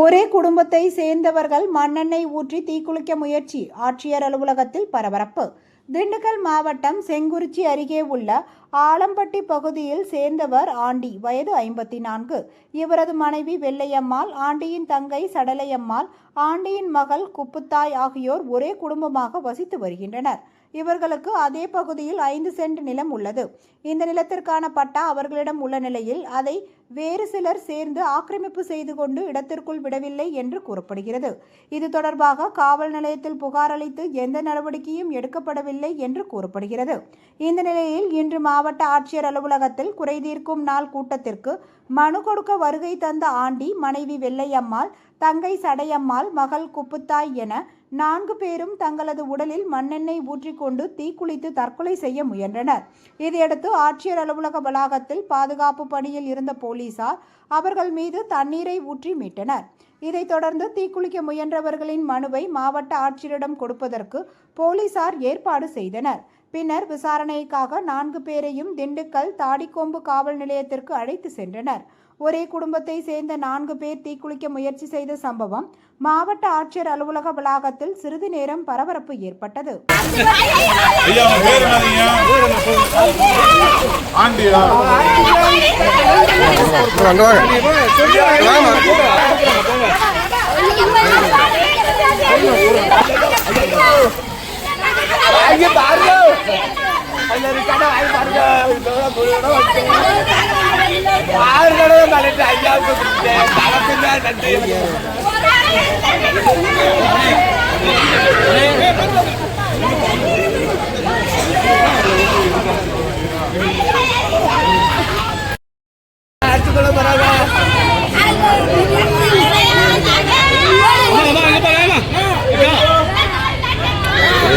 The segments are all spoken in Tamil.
ஒரே குடும்பத்தை சேர்ந்தவர்கள் மண்ணெண்ணெய் ஊற்றி தீக்குளிக்க முயற்சி ஆட்சியர் அலுவலகத்தில் பரபரப்பு. திண்டுக்கல் மாவட்டம் செங்குறிச்சி அருகே உள்ள ஆலம்பட்டி பகுதியில் சேர்ந்தவர் ஆண்டி. வயது ஐம்பத்தி நான்கு இவரது மனைவி வெள்ளையம்மாள் ஆண்டியின் தங்கை சடலையம்மாள் ஆண்டியின் மகள் குப்புத்தாய் ஆகியோர் ஒரே குடும்பமாக வசித்து வருகின்றனர். இவர்களுக்கு அதே பகுதியில் ஐந்து சென்ட் நிலம் உள்ளது. இந்த நிலத்திற்கான பட்டா அவர்களிடம் உள்ள நிலையில் அதை வேறு சிலர் சேர்ந்து ஆக்கிரமிப்பு செய்து கொண்டு இடத்திற்குள் விடவில்லை என்று கூறப்படுகிறது. இது தொடர்பாக காவல் நிலையத்தில் புகார் அளித்து எந்த நடவடிக்கையும் எடுக்கப்படவில்லை என்று கூறப்படுகிறது. இந்த நிலையில் இன்று மாவட்ட ஆட்சியர் அலுவலகத்தில் குறைதீர்க்கும் நாள் கூட்டத்திற்கு மனு கொடுக்க வருகை தந்த ஆண்டி மனைவி வெள்ளையம்மாள் தங்கை சடையம்மாள் மகள் குப்புத்தாய் என நான்கு பேரும் தங்களது உடலில் மண்ணெண்ணெய் ஊற்றிக்கொண்டு தீக்குளித்து தற்கொலை செய்ய முயன்றனர். இதையடுத்து ஆட்சியர் அலுவலக வளாகத்தில் பாதுகாப்பு பணியில் இருந்த போலீசார் அவர்கள் மீது தண்ணீரை ஊற்றி மீட்டனர். இதைத் தொடர்ந்து தீக்குளிக்க முயன்றவர்களின் மனுவை மாவட்ட ஆட்சியரிடம் கொடுப்பதற்கு போலீசார் ஏற்பாடு செய்தனர். பின்னர் விசாரணைக்காக நான்கு பேரையும் திண்டுக்கல் தாடிக்கொம்பு காவல் நிலையத்திற்கு அழைத்து சென்றனர். ஒரே குடும்பத்தை சேர்ந்த நான்கு பேர் தீக்குளிக்க முயற்சி செய்த சம்பவம் மாவட்ட ஆட்சியர் அலுவலக வளாகத்தில் சிறிது நேரம் பரபரப்பு ஏற்பட்டது. ஐயா உங்க பேர் என்னதுங்க ஆண்டியா அங்க வாங்க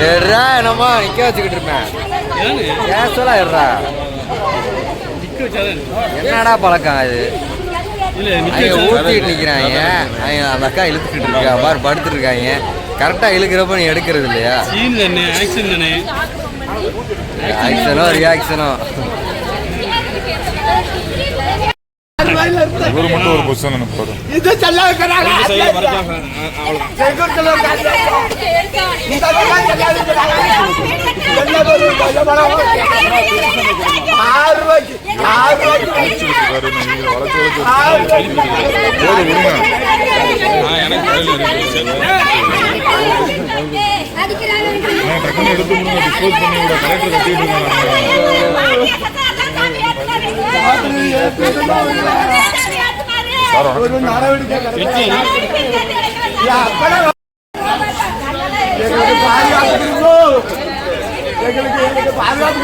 ஏறா என்னம்மா நிக்க வச்சுக்கிட்டு இருப்பேன். கேஷுவலா ஏறா என்னடா பழக்கம் அது அவங்க ஊத்திட்டு நிக்கிறாங்க அவங்க அந்த அக்கா இழுத்துக்கிட்டு இருக்கா பாரு படுத்துட்டு இருக்காங்க கரெக்டா இழுக்கிறப்ப நீ எடுக்கிறது இல்லையா சீன் தானே ஆக்ஷன் தானே ஆக்ஷனோ ரியாக்ஷனோ ஒரு மட்டும் ஒரு பொசிஷன் ஒரு நடவடிக்கை பாதுகாப்பு